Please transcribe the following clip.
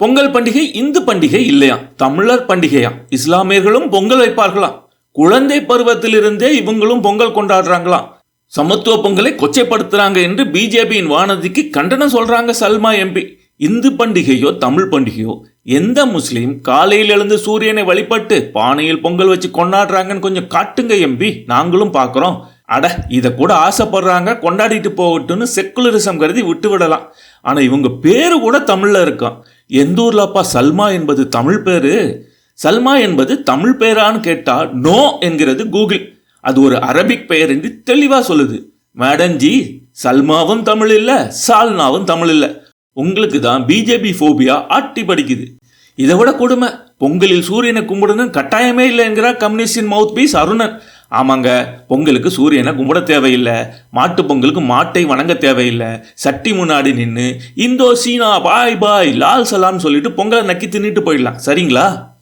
பொங்கல் பண்டிகை இந்து பண்டிகை இல்லையா? தமிழர் பண்டிகையா? இஸ்லாமியர்களும் பொங்கல் வைப்பார்களாம் குழந்தை பருவத்திலிருந்தே இவங்களும் பொங்கல் கொண்டாடுறாங்களாம் சமத்துவ பொங்கலை கொச்சைப்படுத்துறாங்க என்று பிஜேபியின் வானதிக்கு கண்டனம் சொல்றாங்க சல்மா எம்பி. இந்து பண்டிகையோ தமிழ் பண்டிகையோ எந்த முஸ்லீம் காலையில் எழுந்து சூரியனை வழிபட்டு பானையில் பொங்கல் வச்சு கொண்டாடுறாங்கன்னு கொஞ்சம் காட்டுங்க எம்பி. நாங்களும் பார்க்குறோம். அட இதை கூட ஆசைப்படுறாங்க கொண்டாடிட்டு போகட்டும்னு செக்குலரிசம் கருதி விட்டு விடலாம். ஆனால் இவங்க பேரு கூட தமிழில் இருக்கான் எந்த ஊர்லப்பா சல்மா என்பது தமிழ் பேரு? சல்மா என்பது தமிழ் பேரான்னு கேட்டால் நோ என்கிறது கூகுள். அது ஒரு அரபிக் பெயர் என்று தெளிவாக சொல்லுது. மேடம்ஜி சல்மாவும் தமிழ் இல்லை சால்னாவும் தமிழ் இல்லை. உங்களுக்கு தான் பிஜேபி ஃபோபியா ஆட்டி படிக்குது. இதை விட கொடுமை பொங்கலில் சூரியனை கும்பிடணும் கட்டாயமே இல்லை என்கிறார் கம்யூனிஸ்டின் மவுத் பீஸ் அருணன். ஆமாங்க பொங்கலுக்கு சூரியனை கும்பிட தேவையில்லை. மாட்டு பொங்கலுக்கு மாட்டை வணங்க தேவையில்லை. சட்டி முன்னாடி நின்று இந்தோ சீனா பாய் பாய் லால் சலாம்னு சொல்லிட்டு பொங்கலை நக்கி தின்னுட்டு போயிடலாம். சரிங்களா?